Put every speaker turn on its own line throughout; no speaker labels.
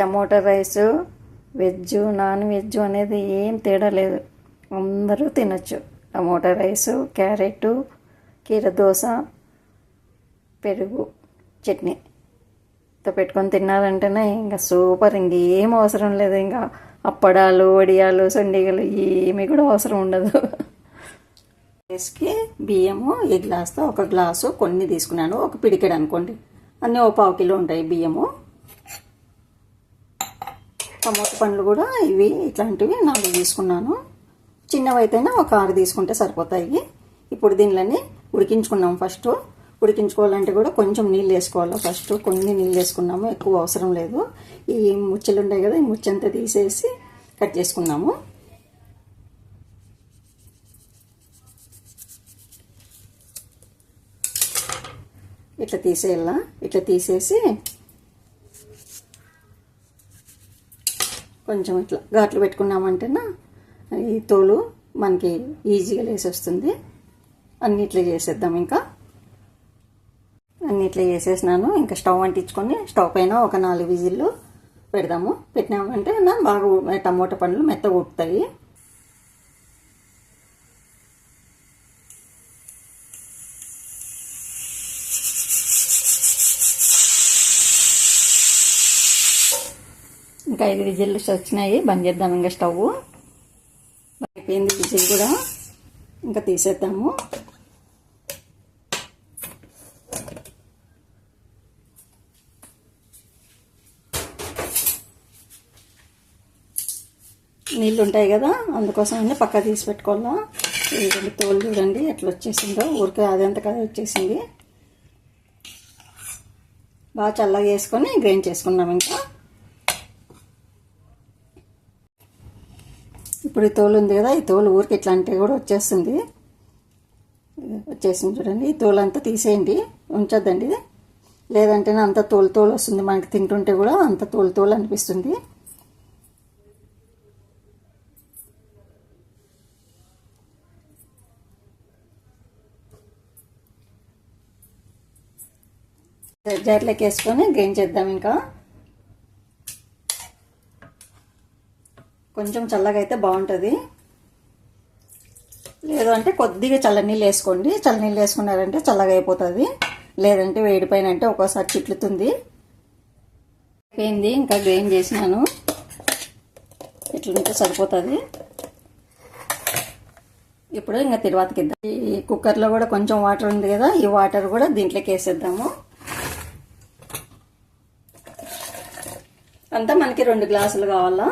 Tomato rice veg non veg అనేది ఏం తేడా లేదు. అందరూ తినచ్చు. టమోటా రైసు క్యారెట్ కీర దోశ పెరుగు చట్నీ. తో పెట్టుకొని తిన్నారంటేనే ఇంకా సూపర్. ఇంకేం అవసరం లేదు. ఇంకా అప్పడాలు వడియాలు సండిగలు ఏమీ కూడా అవసరం ఉండదు. రైస్కి బియ్యము ఈ గ్లాస్తో ఒక గ్లాసు కొన్ని తీసుకున్నాను. ఒక పిడికెడు అనుకోండి. అన్నీ ఓ పావు కిలో ఉంటాయి బియ్యము. టమోటా పండ్లు కూడా ఇవి ఇట్లాంటివి నాలుగు తీసుకున్నాను. చిన్నవి ఒక ఆరు తీసుకుంటే సరిపోతాయి. ఇప్పుడు దీనిలని ఉడికించుకున్నాం ఫస్ట్. ఉడికించుకోవాలంటే కూడా కొంచెం నీళ్ళు వేసుకోవాలి ఫస్ట్. కొన్ని నీళ్ళు వేసుకున్నాము ఎక్కువ అవసరం లేదు. ఈ ముచ్చలు ఉంటాయి కదా ఈ ముచ్చంతా తీసేసి కట్ చేసుకున్నాము. ఇట్లా తీసేయాల? ఇట్లా తీసేసి కొంచెం ఇట్లా ఘాట్లు పెట్టుకున్నామంటేనా ఈ తోలు మనకి ఈజీగా లేసేస్తుంది. అన్ని ఇట్లా చేసేద్దాం ఇంకా. అన్ని ఇట్లా చేసేసినాను. ఇంకా స్టవ్ అంటించుకొని స్టవ్ పైన ఒక నాలుగు విజిల్లు పెడదాము. పెట్టినామంటే నా బాగా టమోటా పండ్లు మెత్తగా ఉడుకుతాయి ఇంకా ఐదు విజిల్స్ వచ్చినాయి. బంద్ చేద్దాం ఇంకా స్టవ్. అయిపోయింది విజిల్ కూడా. ఇంకా తీసేద్దాము. నీళ్ళు ఉంటాయి కదా అందుకోసం అన్నీ పక్క తీసి పెట్టుకోవాలా. తోలు చూడండి ఎట్లా వచ్చేసిందో. ఊరికే అదంత కదా వచ్చేసింది. బాగా చల్లగా వేసుకొని గ్రైండ్ చేసుకున్నాం ఇంకా. ఇప్పుడు ఈ తోలు ఉంది కదా ఈ తోలు ఊరికి ఇట్లాంటివి కూడా వచ్చేస్తుంది. వచ్చేసింది చూడండి ఈ తోలు అంతా తీసేయండి ఉంచొద్దండి. లేదంటే అంత తోలు తోలు వస్తుంది మనకి తింటుంటే కూడా అంత తోలు తోలు అనిపిస్తుంది. జార్లోకి వేసుకొని గ్రైండ్ చేద్దాం ఇంకా. కొంచెం చల్లగా అయితే బాగుంటుంది. లేదు అంటే కొద్దిగా చల్లనీళ్ళు వేసుకోండి. చల్లనీళ్ళు వేసుకున్నారంటే చల్లగా అయిపోతుంది లేదంటే వేడిపోయిన అంటే ఒక్కోసారి చిట్లుతుంది. అయిపోయింది. ఇంకా గ్రైండ్ చేసినాను. ఇట్లుంటే సరిపోతుంది. ఇప్పుడు ఇంకా తిరువాతకి ఈ కుక్కర్లో కూడా కొంచెం వాటర్ ఉంది కదా ఈ వాటర్ కూడా దీంట్లోకి వేసేద్దాము. అంతా మనకి రెండు గ్లాసులు కావాలా?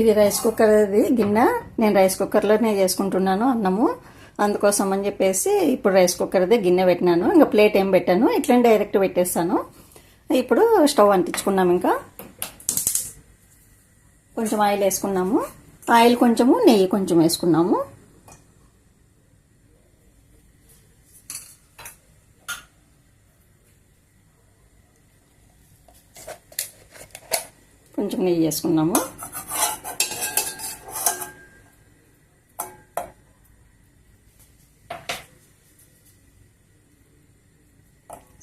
ఇది రైస్ కుక్కర్ అది గిన్నె. నేను రైస్ కుక్కర్లోనే చేసుకుంటున్నాను అన్నము. అందుకోసం అని చెప్పేసి ఇప్పుడు రైస్ కుక్కర్దే గిన్నె పెట్టినాను. ఇంకా ప్లేట్ ఏం పెట్టాను. ఇట్లనే డైరెక్ట్ పెట్టేస్తాను. ఇప్పుడు స్టవ్ అంటించుకున్నాం ఇంకా. కొంచెం ఆయిల్ వేసుకున్నాము. ఆయిల్ కొంచెము నెయ్యి కొంచెం వేసుకున్నాము. కొంచెం నెయ్యి వేసుకున్నాము.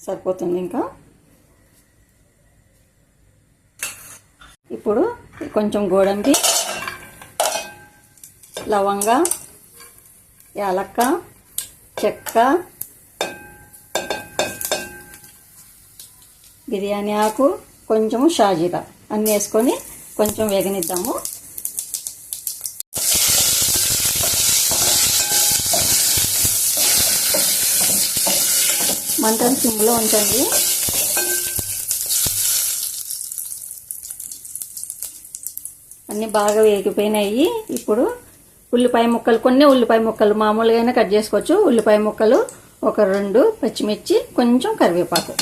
సరిపోతుంది ఇంకా. ఇప్పుడు కొంచెం గోడంబి లవంగ యాలక్క చెక్క బిర్యానీ ఆకు కొంచెము షాజీరా అన్నీ వేసుకొని కొంచెం వేగనిద్దాము. మంటను సిమ్లో ఉంచండి. అన్నీ బాగా వేగిపోయినాయి. ఇప్పుడు ఉల్లిపాయ ముక్కలు కొన్ని ఉల్లిపాయ ముక్కలు మామూలుగానే కట్ చేసుకోవచ్చు. ఉల్లిపాయ ముక్కలు ఒక రెండు పచ్చిమిర్చి కొంచెం కరివేపాకు.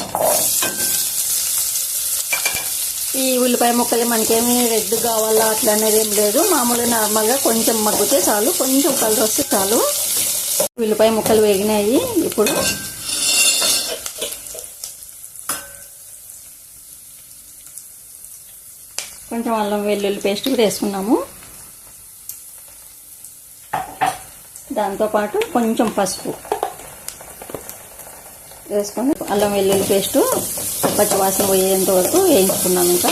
ఈ ఉల్లిపాయ ముక్కలు మనకేమీ రెడ్ కావాలా అట్లా అనేది ఏం లేదు. మామూలుగా నార్మల్గా కొంచెం మగ్గితే చాలు కొంచెం కలర్ వస్తే చాలు. ఉల్లిపాయ ముక్కలు వేగినాయి. ఇప్పుడు కొంచెం అల్లం వెల్లుల్లి పేస్ట్ కూడా వేసుకున్నాము. దాంతోపాటు కొంచెం పసుపు వేసుకొని అల్లం వెల్లుల్లి పేస్టు పచ్చి వాసన పోయేంత వరకు వేయించుకున్నాం ఇంకా.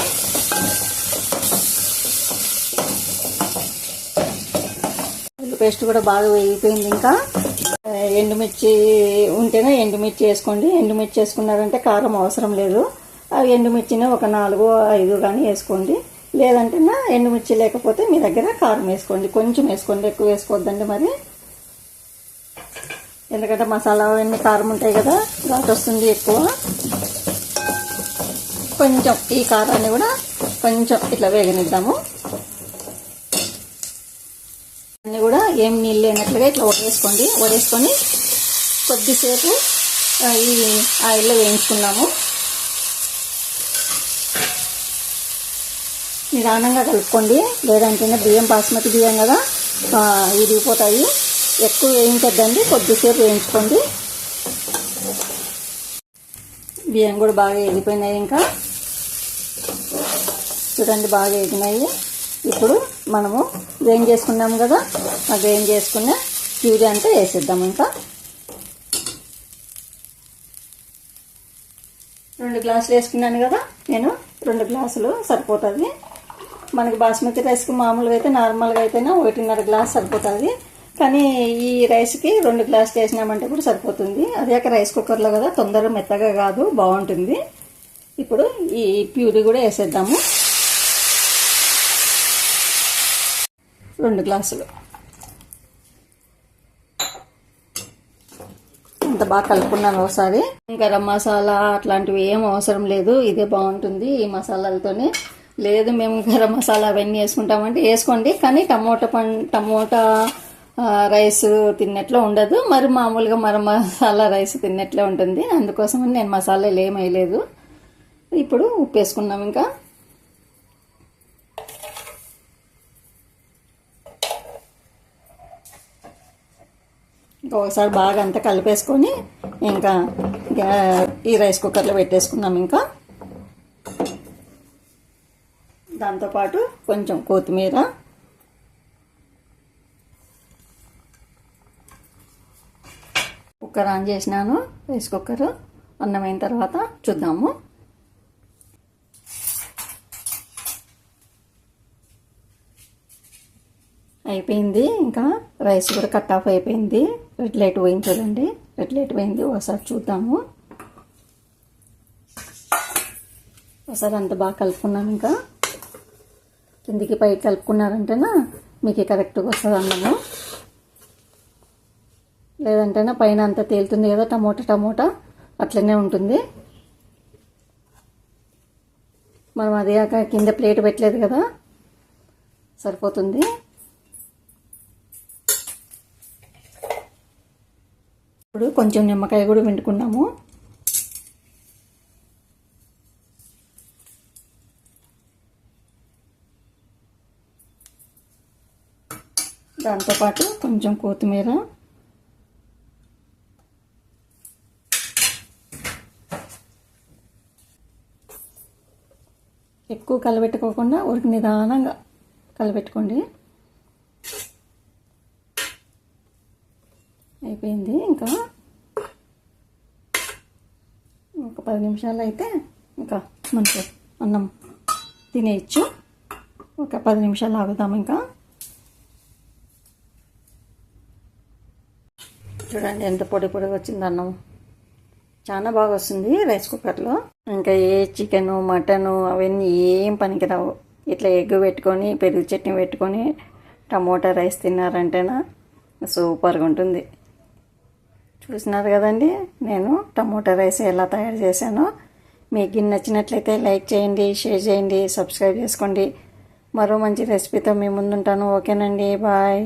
పేస్ట్ కూడా బాగా వేగిపోయింది ఇంకా. ఎండుమిర్చి ఉంటేనే ఎండుమిర్చి వేసుకోండి. ఎండుమిర్చి వేసుకున్నారంటే కారం అవసరం లేదు. ఆ ఎండుమిర్చిని ఒక నాలుగు ఐదు కానీ వేసుకోండి. లేదంటే నా ఎండుమిర్చి లేకపోతే మీ దగ్గర కారం వేసుకోండి. కొంచెం వేసుకోండి. ఎక్కువ వేసుకోవద్దండి మరి. ఎందుకంటే మసాలా అవన్నీ కారం ఉంటాయి కదా ఘాటు వస్తుంది ఎక్కువ. కొంచెం ఈ కారాన్ని కూడా కొంచెం ఇట్లా వేగనిద్దాము. అన్నీ కూడా ఏం నీళ్ళు లేనట్లుగా ఇట్లా వడేసుకోండి. వడేసుకొని కొద్దిసేపు ఈ ఆయిల్లో వేయించుకున్నాము. నిదానంగా కలుపుకోండి. లేదంటే బియ్యం బాస్మతి బియ్యం కదా విరిగిపోతాయి ఎక్కువ వేయించద్దండి కొద్దిసేపు వేయించుకోండి. బియ్యం కూడా బాగా ఎగిపోయినాయి ఇంకా. చూడండి బాగా ఎగినాయి ఇప్పుడు మనము గ్రైండ్ చేసుకున్నాము కదా ఆ గ్రైండ్ చేసుకున్న ప్యూరీ అంతా వేసేద్దాం ఇంకా. రెండు గ్లాసులు వేసుకున్నాను కదా నేను రెండు గ్లాసులు సరిపోతుంది. మనకి బాస్మతి రైస్కి మామూలుగా అయితే నార్మల్గా అయితేనే ఒకటిన్నర గ్లాస్ సరిపోతుంది. కానీ ఈ రైస్కి రెండు గ్లాసులు వేసినామంటే కూడా సరిపోతుంది. అదే రైస్ కుక్కర్లో కదా తొందరగా మెత్తగా కాదు బాగుంటుంది. ఇప్పుడు ఈ ప్యూరీ కూడా వేసేద్దాము. రెండు గ్లాసులు అంత బాగా కలుపుకున్నాను ఒకసారి. గరం మసాలా అట్లాంటివి ఏం అవసరం లేదు ఇదే బాగుంటుంది ఈ మసాలాలతోనే. లేదు మేము గరం మసాలా అవన్నీ వేసుకుంటామంటే వేసుకోండి. కానీ టమోటా పం టమోటా రైస్ తిన్నట్లు ఉండదు. మరి మామూలుగా మరి మసాలా రైస్ తిన్నట్లే ఉంటుంది. అందుకోసమని నేను మసాలాలు ఏమేయలేదు ఇప్పుడు ఉప్పు వేసుకున్నాం ఇంకా. ఒకసారి బాగా అంతా కలిపేసుకొని ఇంకా గ్యా- ఈ రైస్ కుక్కర్లో పెట్టేసుకున్నాం ఇంకా. దాంతోపాటు కొంచెం కొత్తిమీర. కుక్కర్ ఆన్ చేసినాను రైస్ కుక్కర్. అన్నం అయిన తర్వాత చూద్దాము. అయిపోయింది. ఇంకా రైస్ కూడా కట్ ఆఫ్ అయిపోయింది. రెడ్ లైట్ పోయింది చూడండి. రెడ్ లైట్ పోయింది. ఒకసారి చూద్దాము. ఒకసారి అంత బాగా కలుపుకున్నాం ఇంకా. కిందికి పైకి కలుపుకున్నారంటేనా? మీకు కరెక్ట్గా వస్తుంది అన్నము? లేదంటేనా పైన అంతా తేలుతుంది కదా టమోటా టమోటా? అట్లనే ఉంటుంది. మనం అదే కాక కింద ప్లేట్ పెట్టలేదు కదా? సరిపోతుంది. ఇప్పుడు కొంచెం నిమ్మకాయ కూడా పిండుకున్నాము. దాంతోపాటు కొంచెం కొత్తిమీర. ఎక్కువ కలబెట్టుకోకుండా ఉరికి నిదానంగా కలబెట్టుకోండి. అయిపోయింది ఇంకా. ఒక పది నిమిషాలు అయితే ఇంకా మనకు అన్నం తినేయచ్చు. ఒక పది నిమిషాలు ఆగుదాం ఇంకా. చూడండి ఎంత పొడి పొడి వచ్చింది అన్నం. చాలా బాగా వస్తుంది రైస్ కుక్కర్లో. ఇంకా ఏ చికెను మటను అవన్నీ ఏం పనికిరావు. ఇట్లా ఎగ్ పెట్టుకొని పెరుగు చట్నీ పెట్టుకొని టమోటా రైస్ తిన్నారంటేనా సూపర్గా ఉంటుంది. చూసినారు కదండి? నేను టమోటా రైస్ ఎలా తయారు చేశానో. మీకు నచ్చినట్లయితే లైక్ చేయండి షేర్ చేయండి సబ్స్క్రైబ్ చేసుకోండి. మరో మంచి రెసిపీతో మీ ముందుంటాను. ఓకేనండి బాయ్.